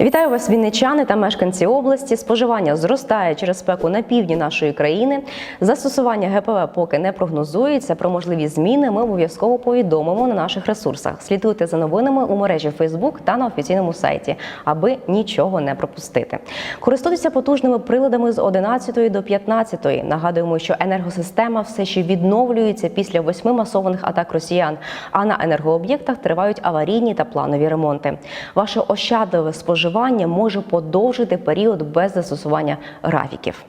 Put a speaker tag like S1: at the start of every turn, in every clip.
S1: Вітаю вас, вінничани та мешканці області. Споживання зростає через спеку на півдні нашої країни. Застосування ГПВ поки не прогнозується. Про можливі зміни ми обов'язково повідомимо на наших ресурсах. Слідуйте за новинами у мережі Facebook та на офіційному сайті, аби нічого не пропустити. Користуйтеся потужними приладами з 11 до 15. Нагадуємо, що енергосистема все ще відновлюється після восьми масованих атак росіян. А на енергооб'єктах тривають аварійні та планові ремонти. Ваше ощадливе споживання може подовжити період без застосування графіків.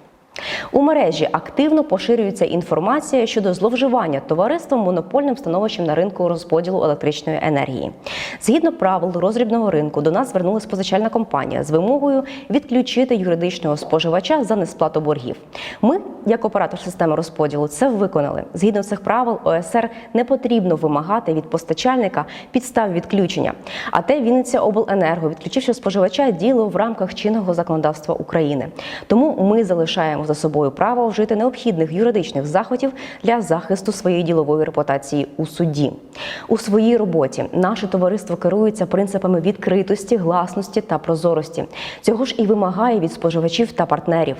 S1: У мережі активно поширюється інформація щодо зловживання товариством монопольним становищем на ринку розподілу електричної енергії. Згідно правил розрібного ринку, до нас звернулася позичальна компанія з вимогою відключити юридичного споживача за несплату боргів. Ми, як оператор системи розподілу, це виконали. Згідно цих правил, ОСР не потрібно вимагати від постачальника підстав відключення. А те Вінниця Обленерго, відключивши споживача, діло в рамках чинного законодавства України. Тому ми залишаємо за собою право вжити необхідних юридичних заходів для захисту своєї ділової репутації у суді. У своїй роботі наше товариство керується принципами відкритості, гласності та прозорості. Цього ж і вимагає від споживачів та партнерів.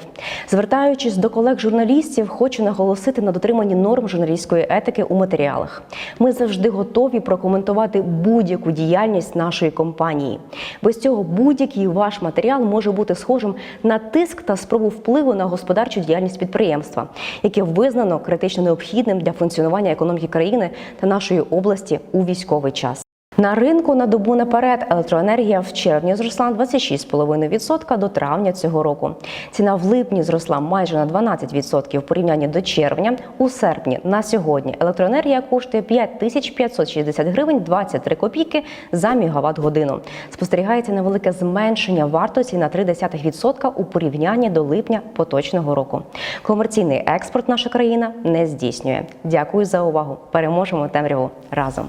S1: Звертаючись до колег журналістів, хочу наголосити на дотриманні норм журналістської етики у матеріалах. Ми завжди готові прокоментувати будь-яку діяльність нашої компанії. Без цього будь-який ваш матеріал може бути схожим на тиск та спробу впливу на господарчу діяльність підприємства, яке визнано критично необхідним для функціонування економіки країни та нашої області у військовий час. На ринку на добу наперед електроенергія в червні зросла на 26,5% до травня цього року. Ціна в липні зросла майже на 12% в порівнянні до червня. У серпні на сьогодні електроенергія коштує 5560 гривень 23 копійки за мегаватт годину. Спостерігається невелике зменшення вартості на 0,3% у порівнянні до липня поточного року. Комерційний експорт наша країна не здійснює. Дякую за увагу. Переможемо темряву разом.